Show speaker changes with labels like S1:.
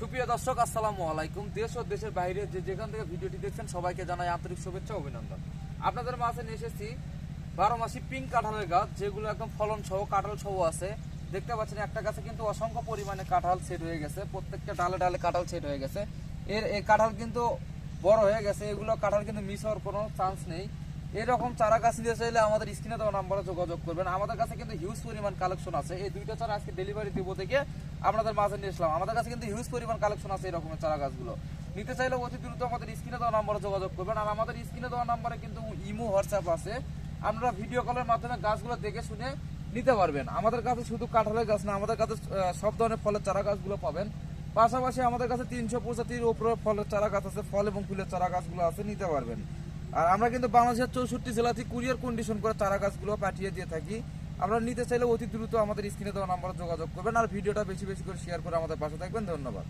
S1: সুপ্রিয় দর্শক, আসসালামু আলাইকুম। দেশ ও দেশের বাইরে যে যেখান থেকে ভিডিওটি দেখছেন, সবাইকে জানাই আন্তরিক শুভেচ্ছা অভিনন্দন। আপনাদের মাঝে নিয়ে এসেছি বারো মাসি পিঙ্ক কাঁঠালের গাছ, যেগুলো একদম ফলন সহ কাঁঠাল সহ আছে। দেখতে পাচ্ছেন, একটা গাছে কিন্তু অসংখ্য পরিমাণে কাঁঠাল সেট হয়ে গেছে। প্রত্যেকটা ডালে ডালে কাঁঠাল সেট হয়ে গেছে। এর এই কাঁঠাল কিন্তু বড় হয়ে গেছে। এগুলো কাঁঠাল কিন্তু মিস হওয়ার কোনো চান্স নেই। এরকম চারা গাছ নিতে চাইলে আমাদের স্ক্রিনে দেওয়া নাম্বারে যোগাযোগ করবেন। আমাদের কাছে কিন্তু হিউজ পরিমাণ কালেকশন আছে। এই দুইটা চারা আজকে ডেলিভারি দিব থেকে আপনাদের মাঝে নিয়ে আসলাম আমাদের কাছে কিন্তু হিউজ পরিমাণ কালেকশন আছে এরকমের চারা গাছগুলো। নিতে চাইলে অতি দ্রুত আমাদের স্ক্রিনে দেওয়া নাম্বারে যোগাযোগ করবেন। আর আমাদের স্ক্রিনে দেওয়া নাম্বারে কিন্তু ইমো, হোয়াটসঅ্যাপ আছে। আপনারা ভিডিও কলের মাধ্যমে গাছগুলো দেখে শুনে নিতে পারবেন। আমাদের কাছে শুধু কাঁঠালের গাছ না, আমাদের কাছে সব ধরনের ফলের চারা গাছগুলো পাবেন। পাশাপাশি আমাদের কাছে তিনশো প্রজাতির উপরে ফলের চারা গাছ আছে, ফল এবং ফুলের চারা গাছগুলো আছে, নিতে পারবেন। আর আমরা কিন্তু বাংলাদেশের চৌষট্টি জেলাতে কুরিয়ার কন্ডিশন করে চারা গাছগুলো পাঠিয়ে দিয়ে থাকি। আমরা নিতে চাইলে অতি দ্রুত আমাদের স্ক্রিনে দেওয়া নাম্বারে যোগাযোগ করবেন আর ভিডিওটা বেশি বেশি করে শেয়ার করে আমাদের পাশে থাকবেন। ধন্যবাদ।